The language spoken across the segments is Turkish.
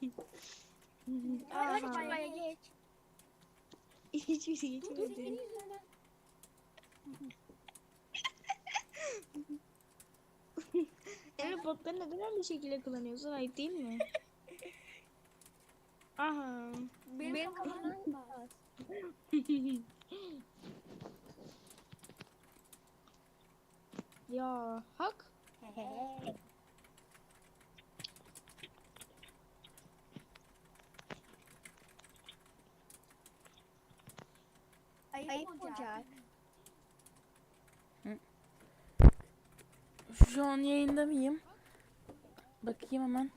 Hadi Aha. çabaya geç. Hiçbir şey yüzünden. Emre botları neden öyle şekilde kullanıyorsun? Ayıp değil mi? Aha. Benim, Benim kafamdan bas. ya hak. Ayıp, Ayıp olacak. olacak. Şu an yayında mıyım? Bakayım hemen.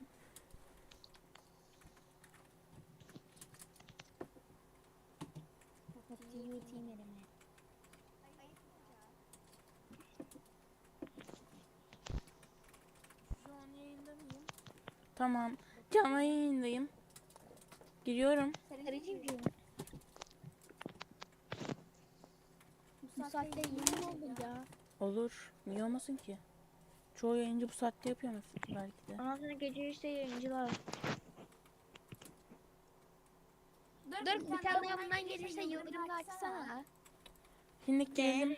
Tamam. Canlı yayındayım. Giriyorum. Sarıcığım. Bu saatte yeni mi oldu ya? Olur. Niye olmasın ki? Çoğu yayıncı bu saatte yapıyor musun belki de. Ondan sonra gece işte yayıncılar. Dur bir tane yanından gelirse yıldırım da açsana. Şimdi gelelim.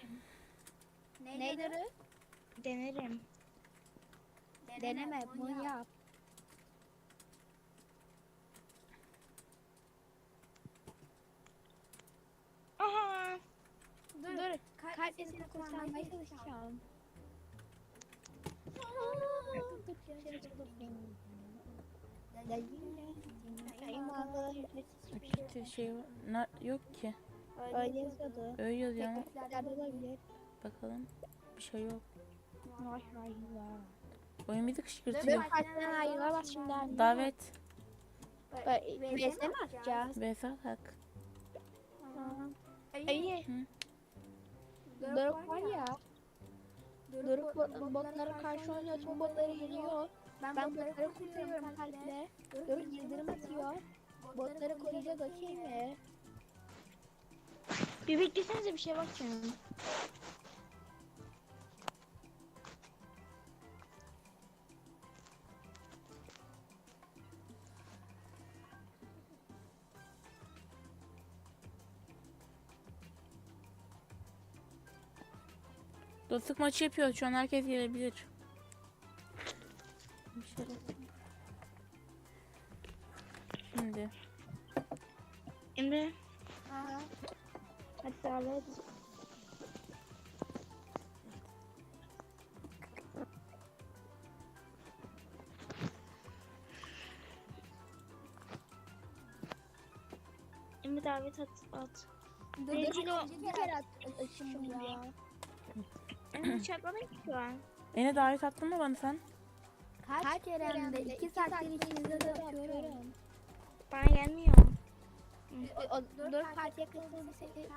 Ne Duru? Denerim. Deneme bunu yap. Aha. Dur sesini kurtarmaya çalışacağım. Akifte şey var. Na- yok ki. Öyle yazıyordu. Öyle yazıyor ama bakalım. Bir şey yok. Vay vay vay. Oyun bizi Dur kışkırtıyor. Davet. VS mi atacağız? Behzat Hak. İyi. Hı. Doruk var ya. Doruk bot- botlara karşı oynuyor. Tüm botları yeniyor. Ben botları kurtarıyorum kalple. Doruk yıldırım atıyor. Botları koruyacak okey mi? Bir beklesenize bir şey bakacağım. Dostluk maçı yapıyor. Şu an herkes gelebilir. Şimdi. Emre. Hadi sağlık. Emre davet at. at. Doruk Kilo- bir kere at şimdi ya. Emre hiç atmadın ki şu an. Ene davet attın mı bana sen? Kaç kere hem de iki saattir içinizde de atıyorum. Bana gelmiyor. O, Doruk partiye katıldı.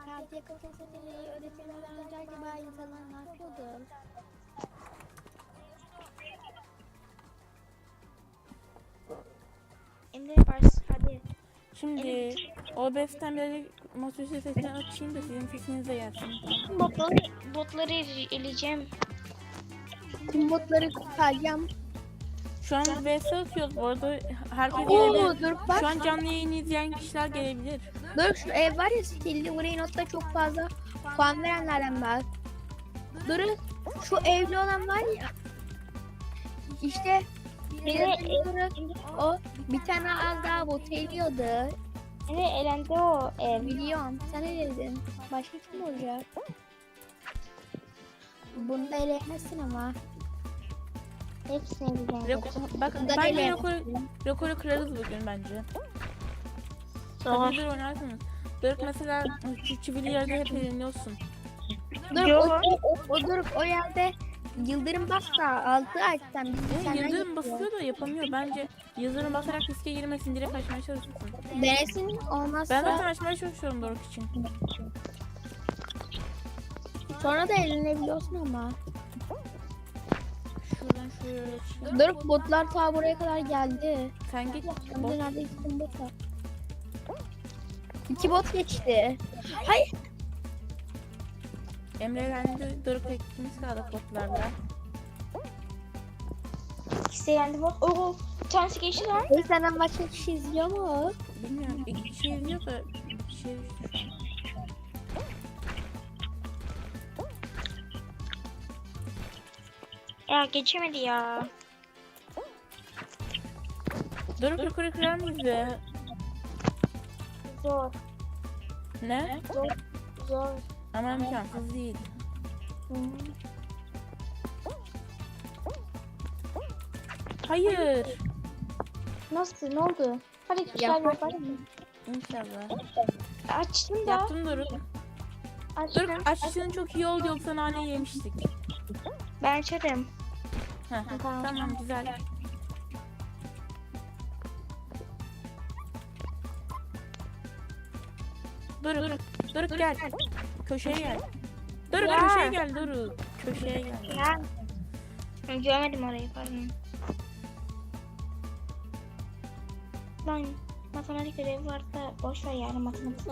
Partiye katılsa seni öğretmenlerden önce acaba insanlar ne yapıyordu? Emre yaparsın hadi. Şimdi OBS'ten birazcık masaüstü sesini açayım da sizin sesiniz de gelsin. Botları, botları eleyeceğim. Tüm botları kurtaracağım. Şu an VS atıyoruz bu arada herkes Oo, gelebilir. dur bak. Şu an canlı yayını izleyen kişiler gelebilir. Dur şu ev var ya stilli burayı notta çok fazla puan verenlerden bak. Dur şu evli olan var ya. İşte Dur, o bir tane az daha bot eliyordu. Emre elendi o ev. Biliyorum. Sen ne dedin? Başka kim olacak? Bunu da eleyemezsin ama. Hepsini bileceğim. Reko- bak Bunu da bence eleyemezsin. rekoru, rekoru kırarız bugün bence. Zor. Hazır oynarsınız. Dört mesela şu çivili yerde hep yeniliyorsun. Dur o, o, o, dur o yerde Yıldırım bassa altı açsam biz Evet, senden Yıldırım geçiyor. basıyor da yapamıyor. Bence Yıldırım basarak riske girmesin direkt açmaya çalışırsın. Denesin olmazsa Ben zaten açmaya çalışıyorum Doruk için. sonra da elinebiliyorsun ama. Şuradan şuraya. Dur botlar ta buraya kadar geldi. Sen git. Hem Bot. de nerede iki bot var. İki bot geçti. Hayır. Emre Efendi Doruk ikimiz kaldık botlarla. İkisi yendi bot. Oo, bir tanesi geçti lan. Ey senden başka kişi izliyor mu? Bilmiyorum. İki kişi izliyor da bir şey. Ya geçemedi ya. Doruk yukarı kırar mıyız be? Zor. Ne? Zor. Ama imkansız değil. Hayır. Nasıl? Ne oldu? Hadi güzel. İnşallah. Açtım da. Yaptım Doruk. Açtım. Doruk açtığın çok iyi oldu yoksa nane yemiştik. Ben açarım. Heh, Tamam. tamam güzel. Doruk, Doruk gel. Köşeye gel. Doruk Ya. köşeye gel Doruk. Köşeye gel. Ya. Ben görmedim orayı pardon. Ben matematik görevi varsa boş ver yani matematik.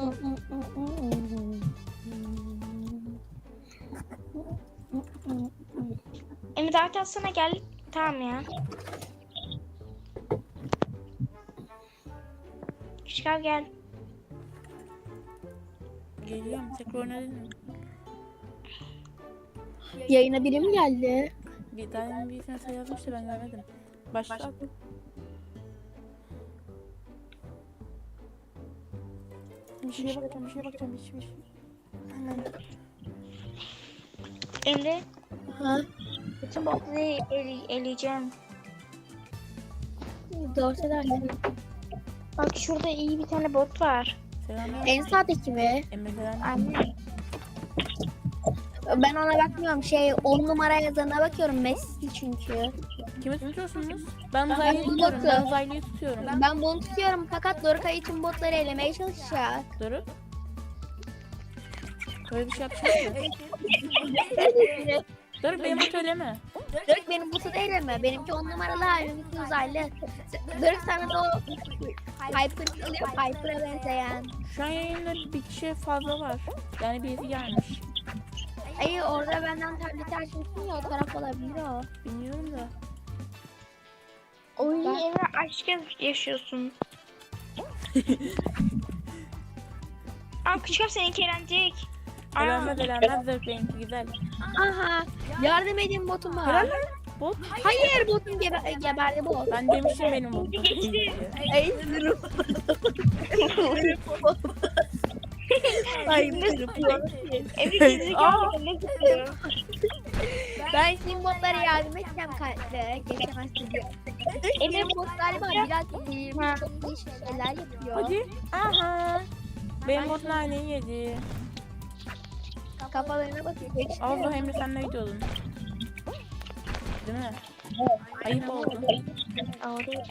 Emre dart atsana gel. Tamam ya. Küçük abi gel. Geliyorum. Tekrar oynadın mı? Yayına biri mi geldi? Bir daha bir mesaj yazmıştı ben görmedim. Başla. Bir şeye bakacağım, bir şeye bakacağım, bir şey, bir şey. Hemen. Emre Ha? bütün botları ele- eleyeceğim. Doğru söylersin. Bak şurada iyi bir tane bot var. Selam. En sağdaki mi? Emre selam. Anne. Ben ona bakmıyorum. Şey 10 numara yazana bakıyorum. Messi çünkü. Kimi tutuyorsunuz? Ben uzaylıyı tutuyorum. Ben uzaylıyı tutuyorum. Ben bunu tutuyorum fakat Doruk'a için botları elemeye çalışacak. Doruk. Böyle bir şey yapacak mı? Doruk benim söyleme. Doruk benim botu da eleme. Benimki 10 numaralı benimki uzaylı. Doruk sana da o Piper alıyor. Piper'a benzeyen. Şu an yayında bir kişi fazla var. Yani birisi gelmiş. Ay orada benden tableti açmışsın ya o taraf olabilir o. Bilmiyorum da. Oy Emre aşk yaşıyorsun. Aa küçük eğlenecek. Aa, Elenmez elenmez benimki güzel. Aha yardım edin botuma. Helal lan. Bot. Hayır botum gebe geberdi bot. Ben demiştim benim botum. Ay durum. Ay durum. Emre gerizekalı ne tutuyor? Ben şimdi botlara yardım edeceğim kalple. Geçemezsin diye. Emre bot galiba biraz değişik şeyler yapıyor. Hadi. Aha. Benim bot naneyi yedi. Kafalarına bakıyor. Geçti. Allah Emre sen ne diyordun? Değil mi? Ayıp oldu. Orayı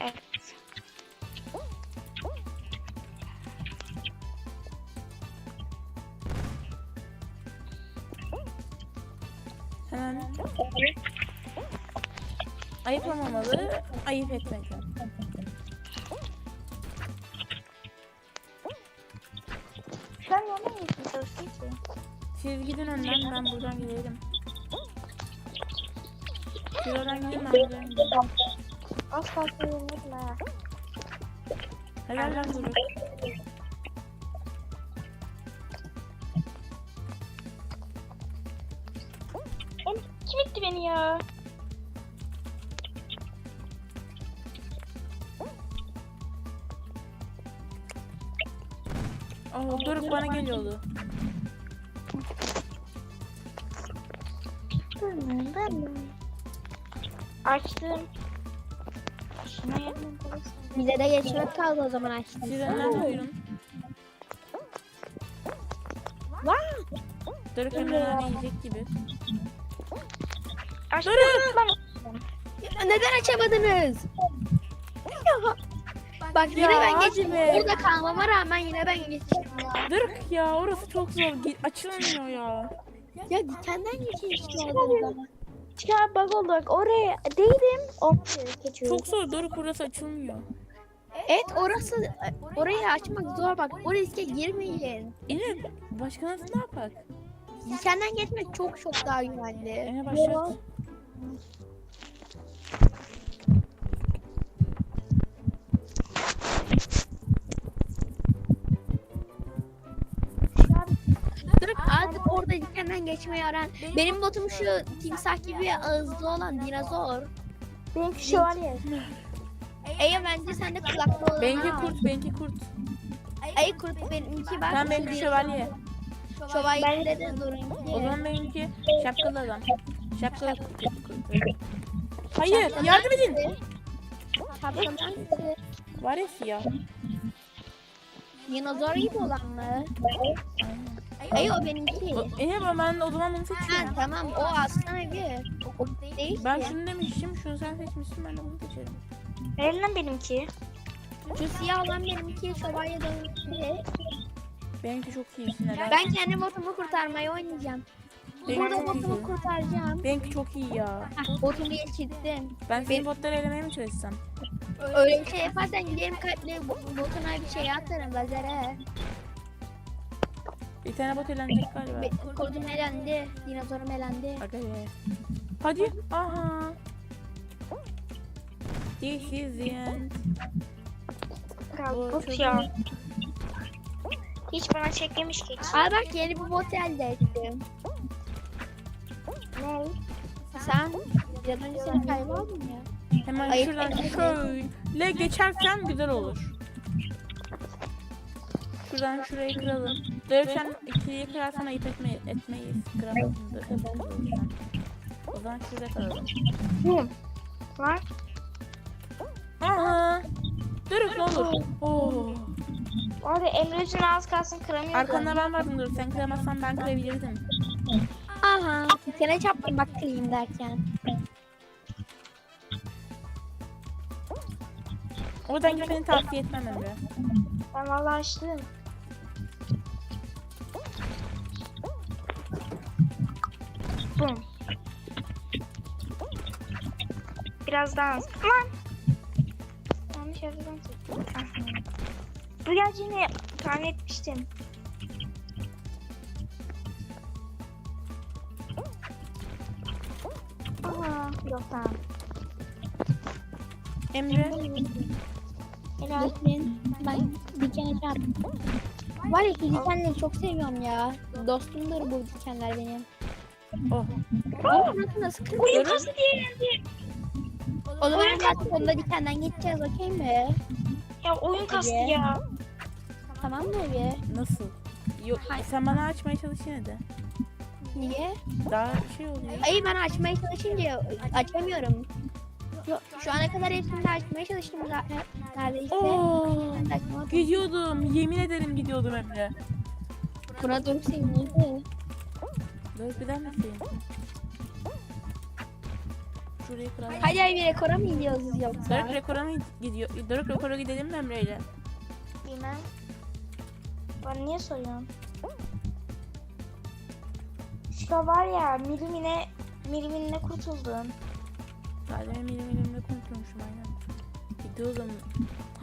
Ayıp olmamalı. Ayıp etmedi. An yolda mı gittin çalışıyor ki? Siz gidin önden ben buradan giderim. Siz oradan gidin ben buradan giderim. Az kalsın yenildim ha. Helal lan. Emre kim itti beni ya? Doruk bana geliyordu. Açtım. Şuna. Bize de geçmek kaldı o zaman açtım. Siz önden buyurun. Doruk Emre nane yiyecek gibi. Açtım. Neden açamadınız? Bak yine Ya, ben hadi geçtim. be. Burada kalmama rağmen yine ben geçtim ya. Doruk ya orası çok zor. Gi- Açılmıyor ya. Ya dikenden geçiyor işte o zaman. Çıkar bug oldu bak oraya değdim. Geçiyor. Çok zor Doruk burası açılmıyor. Evet orası orayı açmak zor bak. O riske girmeyin. Yine başka nasıl ne yapak? Dikenden geçmek çok çok daha güvenli. Ene başlat. Hemen geçmeyi öğren. Benim botum şu timsah gibi ağızlı olan dinozor. Benimki şövalye. Ege bence sen de kulaklı olan. Benimki kurt, benimki kurt. Ay kurt benimki bak. Sen benimki şövalye. Şövalye de O durunki. zaman benimki şapkalı adam. Şapkalı kurt. Hayır, yardım edin. Şapkadan Var ya siyah. Dinozor gibi olan mı? Ay o benimki. E ama ben o zaman bunu Ha seçiyorum. tamam o aslan evi. O değil Ben ki. şunu demiştim, şunu sen seçmişsin, ben de bunu seçerim. Elinden benimki. Şu siyah olan benimki şövalye benimki. Benimki çok iyisin neden? Ben kendi botumu kurtarmayı oynayacağım. Benimki Burada çok botumu iyi. kurtaracağım. Benimki çok iyi ya. Botumu geçirdim. Ben senin botları elemeye mi çalışsam? Öyle bir şey yaparsan giderim kalpli bo- botuna bir şey atarım lazere. Bir tane bot elenecek galiba. Be- Kurdum elendi. Dinozorum elendi. Aga be. Hadi. Aha. This is the end. Bu Of çok ya. Hiç bana çekmemiş ki. Aa bak yeni bir bot elde ettim. Ne? Sen biraz önce sen kayboldun ya. Hemen Ayıp şuradan şöyle geçersem güzel olur. Şuradan şurayı kıralım. Dövüşen ikiliyi kırarsan ayıp etme, etmeyiz. Kıramazsın. dövüşen. O zaman şurada kalalım. Bum. Var. Aha. Dürüst ne olur. Oo. Orada Emre Özün az kalsın kıramıyordu. Arkanda ben vardım dur. Sen kıramazsan ben kırabilirdim. Aha. Sene çarptım bak kırayım derken. Oradan gitmeni tavsiye etmem Emre. Ben vallahi açtım. Bum. Biraz daha az. Lan! Yanlış yerden çektim. Bu geleceğini tahmin etmiştim. Yok tamam. Emre. Helal. Diken, ben dikene çarptım. Var ya şu dikenleri çok seviyorum ya. Dostumdur bu dikenler benim. Oh. Ama nasıl nasıl Oyun kırıyorum? kası diye yendi. O zaman zaten sonunda dikenden geçeceğiz okey mi? Ya oyun kastı ya. Tamam mı abi? Nasıl? Yok sen bana açmaya çalış yine de. Niye? Daha şey oluyor. Ayı ben açmaya çalışınca açamıyorum. Yok, şu ana kadar hepsini de açmaya çalıştım zaten neredeyse. Oo. Gidiyordum. Yemin ederim gidiyordum Emre. Buna dur sevinirdi. Dur bir daha misin? Şurayı kıralım. Hadi ay bir rekora mı gidiyoruz yoksa? Doruk rekora mı gidiyor? Doruk rekora gidelim mi Emre ile? Bilmem. Ben niye soruyorum? Şu var ya milimine milimine kurtuldun. Daha demin konuşmuşum aynen. Gidiyordum.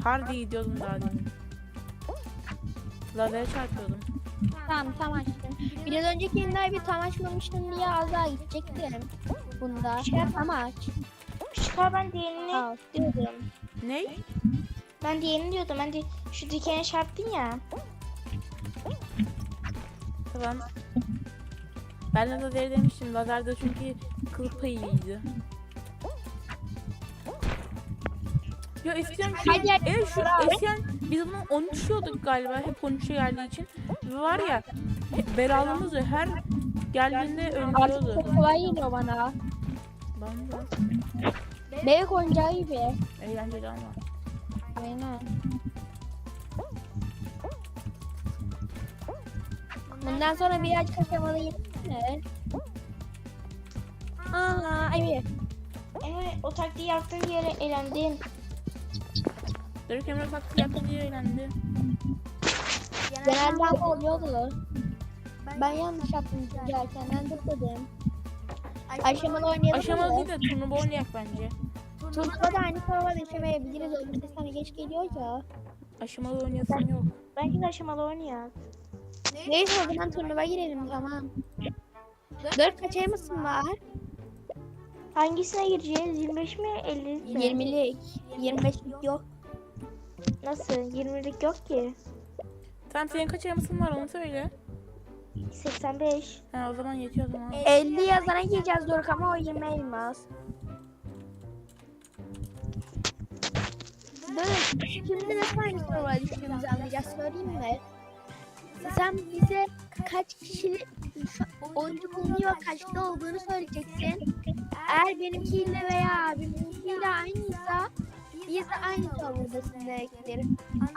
Harbi gidiyordum daha demin. Lazere çarpıyordum. Tamam tam açtım. Biraz önceki yayında bir tam açmamıştım diye az daha gidecektim. Bunda. Tam aç. Çıkar ben diğerini Al. diyordum. Ne? Ben diğerini diyordum. Ben de şu dikene çarptın ya. Tamam. Ben de lazer demiştim. Lazerde çünkü kıl payıydı. Ya eskiden şu, evet, şu eskiden biz bunu 13 yiyorduk galiba hep 13'e geldiği için. Var ya belalımız ya, her geldiğinde Artık öldürüyordu. çok kolay geliyor bana. Ben de Bebek oyuncağı gibi. eğlenceli ama. Aynen. Bundan sonra birazcık aşamalıyım. Aa, evet. Emre o taktiği yaptığın yere elendin. Dörük Emre Fakir yaptı diye eğlendi. Genelde ama oluyordu. Ben yanlış yaptım gerçekten. Ben zıpladım. Aşamalı oynayalım Aşamalı değil de turnuva oynayak bence. Turnuva da aynı tarafa düşemeyebiliriz. Öbür de sana geç geliyor ya. Aşamalı oynayasın yok. Bence de aşamalı oynayak. Neyse o zaman turnuva girelim tamam. Dört kaçay mısın var? Hangisine gireceğiz? 25 mi 50 mi? 20'lik. 25'lik yok. Nasıl? 20'lik yok ki. Tamam senin kaç elmasın var onu söyle. 85. Ha o zaman yetiyor o zaman. 50 yazana gireceğiz Doruk ama o 20 elmas. Doruk şimdi nasıl hangi sorulara düştüğümüzü anlayacağız söyleyeyim mi? Sen bize kaç kişilik şu oyuncu bulunuyor kaçta olduğunu söyleyeceksin. Eğer benimkiyle veya abiminkiyle aynıysa biz de aynı serverdasın demektir.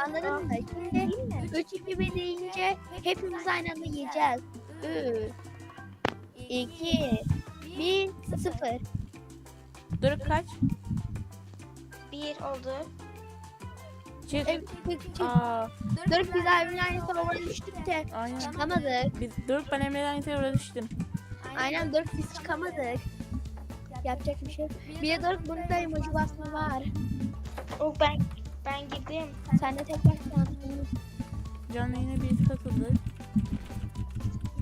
Anladın mı? Şimdi 3 2 1 deyince hepimiz aynı anda yiyeceğiz. 3 2 1 0 Doruk kaç? 1 oldu. Çık. Evet, çık, çık. Aa, Doruk biz abimin aynı server'a düştük de aynen. çıkamadık. Biz, Doruk ben Emre'den aynı server'a düştüm. Aynen Doruk biz çıkamadık. Yapacak bir şey yok. Bir de Doruk bunda emoji basma var. O ben ben girdim. Sen de tekrar şansın. Canlı yayına birisi katıldı.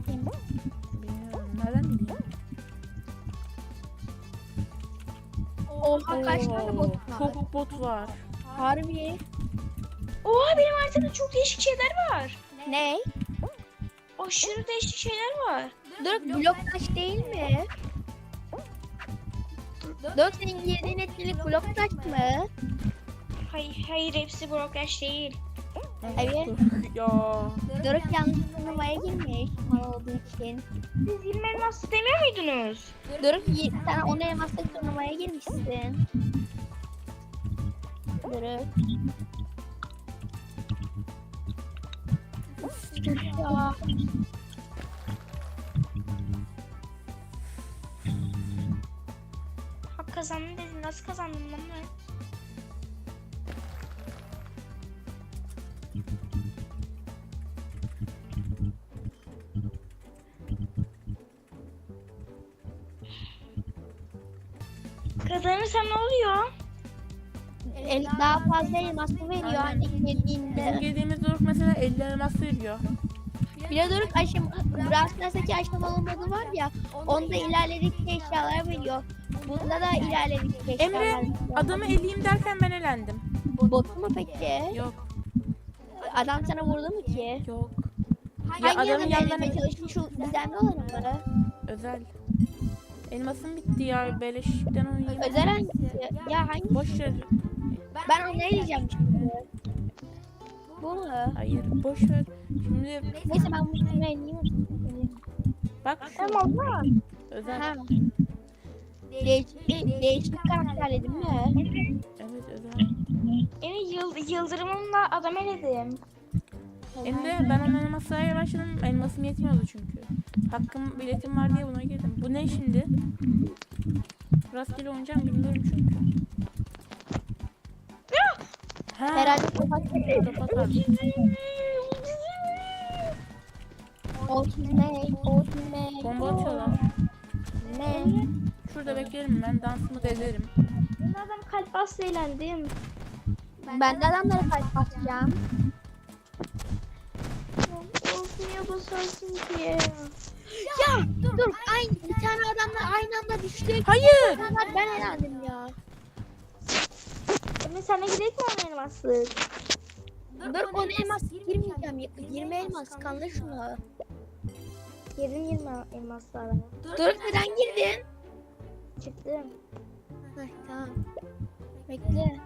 Bilmiyorum. Nereden bileyim? Oha kaç tane bot var? Çok bot var. Harbi. Oha benim haritada çok değişik şeyler var. Ne? Aşırı değişik şeyler var. Doruk blok taş değil mi? Doruk senin girdiğin etkinlik blok taş mı? Hayır, hayır hepsi Brokeback değil. Evet. Ya. Doruk yanlış turnuvaya girmiş mal olduğu için. Siz 20 elmas istemiyor muydunuz? Doruk y- sen onu elmasla turnuvaya girmişsin. Doruk. Ya. Hak kazandım dedin. Nasıl kazandım lan ben? 50 elmas bu veriyor Aynen. hani girdiğinde. Girdiğimiz Doruk mesela 50 elmas veriyor. Bir de Doruk aşım, Brawl aşamalı modu var ya, onda ilerledikçe eşyalar veriyor. Bunda da ilerledikçe eşyalar Emre, veriyor. adamı eleyim derken ben elendim. Bot mu peki? Yok. Adam sana vurdu mu ki? Yok. Hangi ya adamın yanından çalışmış şu düzenli olan mı? Özel. Elmasım bitti ya beleşikten oynayayım. Özel hangisi? Ya hangi? Boş ver. Ben eleyeceğim şimdi. Bu mu? Hayır boş ver. Şimdi Neyse ben bunu eleyeyim. bak şu Tamam var. özel. Ha. Değişik, değişik karakterli değil mi? Evet özel. Yine yıl, yıldırımımla adam eledim. Emre ben onun elmaslara başladım. Elmasım yetmiyordu çünkü. Hakkım biletim var diye buna girdim. Bu ne şimdi? Rastgele oynayacağım bilmiyorum çünkü. Ha, Herhalde kapat. kapat abi. Otizme, otizme. Bomba atıyorlar. Ne? Şurada beklerim ben dansımı da ederim. Ben adam kalp bastı eğlendim. Ben de adamlara kalp atacağım. Of niye basarsın ki? Ya dur aynı bir tane adamla aynı anda düştük. Hayır. Ben elendim ya. Emre sen de gidelim mi onun elmaslık? Dur ona elmas girmeyeceğim. 20 elmas kandır şunu. Yerin 20 elmaslı Dur neden girdin? Çıktım. Heh, tamam. Bekle.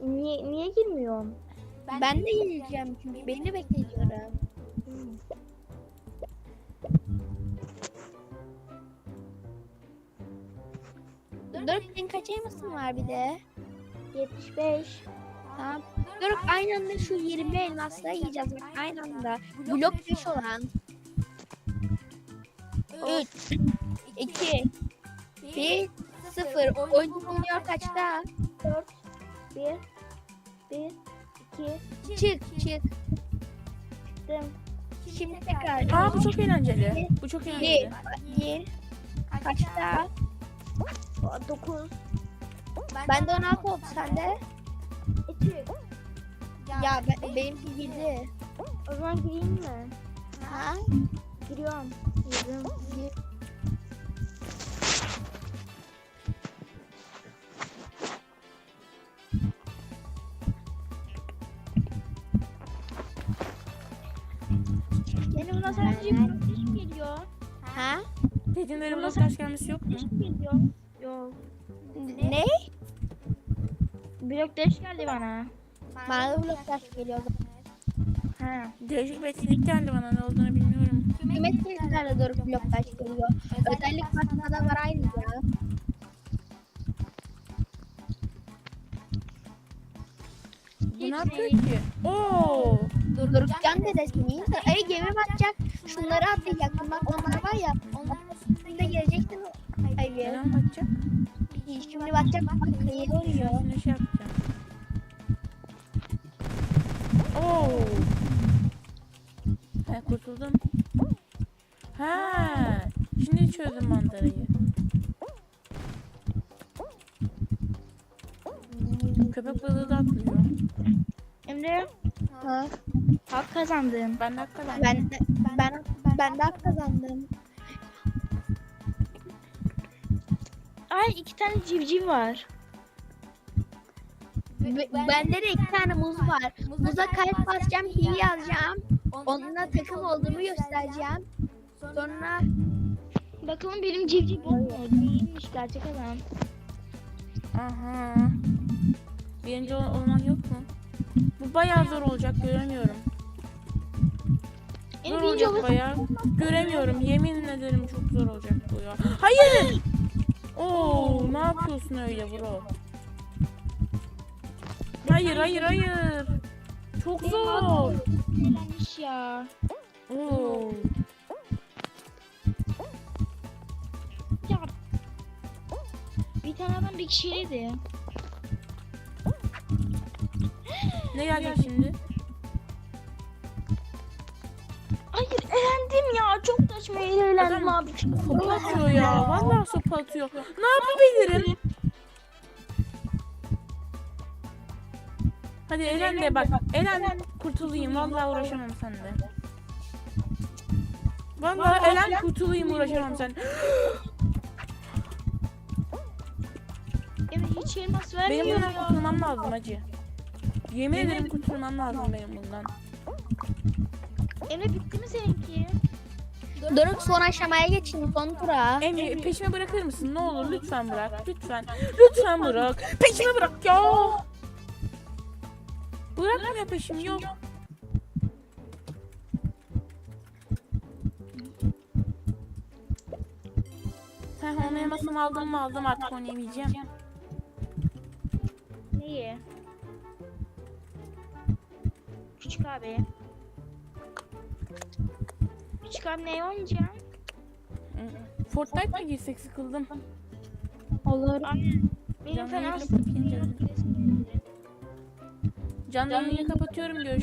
Niye, niye girmiyorum? Ben, de gireceğim çünkü beni bekliyorum. Senin kaç elmasın var bir de? 75. Tamam. Dur aynı anda şu 20 elmasla yiyeceğiz. Bak, Aynı anda. Blok 5 olan. 3 2 1 0 Oyuncu bulunuyor kaçta? 4. 1. 1. 2. Çık çık. Çıktım. Şimdi tekrar. Aa bu çok eğlenceli. Bu çok eğlenceli. 1 1 Kaçta? 9. Ben de 16 oldu sende. 2. Ya ben, benimki 7. O zaman gireyim mi? Ha? Giriyorum. Giriyorum. Gir. Benim buna sadece bir geliyor. Ha? Dedin önüme taş gelmesi yok mu? Geliyor. Blok deş geldi bana. Bana da blok taş geliyordu. Ha. Değişik bir etkinlik geldi bana ne olduğunu bilmiyorum. Tüm etkinliklerde doğru blok taş geliyor. Özellik basmada var aynı ya. Bu ne yapıyor ki? Oo! Dururken dedesini. Ay gemi batacak. Şunları atlayacaktım. Bak onlar var ya. Onların üstünde gelecektin. Ay Neden bakacak? şimdi batacak. Bak kıyı oluyor. Şimdi şey yapacağım. Oo! Ha kurtuldum. Ha! Şimdi çözdüm mantarayı. Köpek balığı da atlıyor. Emre Ha. hak kazandın. Ben de hakikaten. Ben de, ben, ben de hak kazandım. Ay iki tane civciv var. Be- Bende de iki tane muz var. Muza kalp basacağım, hile yazacağım. Onunla takım olduğumu göstereceğim. Sonra Bakalım benim civciv bot mu? Değilmiş gerçek adam. Aha. Birinci ol- olman yok mu? Bu bayağı zor olacak göremiyorum. En Zor birinci olacak olası bayağı. Göremiyorum. Yemin ederim çok zor olacak bu ya. Hayır! Oo, ne yapıyorsun öyle bro? Hayır, hayır, hayır. Çok zor. eğlenmiş ya. Oo. Ya. Bir tane adam bir kişiydi. Ne gelecek şimdi? Hayır eğlendim ya. Çok saçma eğlendim abi. Sopa atıyor ya. Vallahi sopa atıyor. Ne yapabilirim? Hadi Eren de bak. Eren kurtulayım. Vallahi uğraşamam seninle. Vallahi Eren kurtulayım uğraşamam sen. Emre hiç elmas Benim vermiyor bundan ya. kurtulmam lazım acı. Yemin ederim kurtulmam lazım benim bundan. Emre bitti mi seninki? Doruk son aşamaya geçin son tura. Emre peşime bırakır mısın? Ne olur lütfen bırak. Lütfen. Lütfen bırak. Peşime bırak ya. Bırakmıyor peşimi yok. Heh, onu elmasımı aldım mı aldım artık oynayamayacağım. Neyi? Küçük abi. Küçük abi ne oynayacağım? Fortnite mi girsek sıkıldım. Olur. Aynen. Benim fena yok. Canlı yayını kapatıyorum görüşürüz.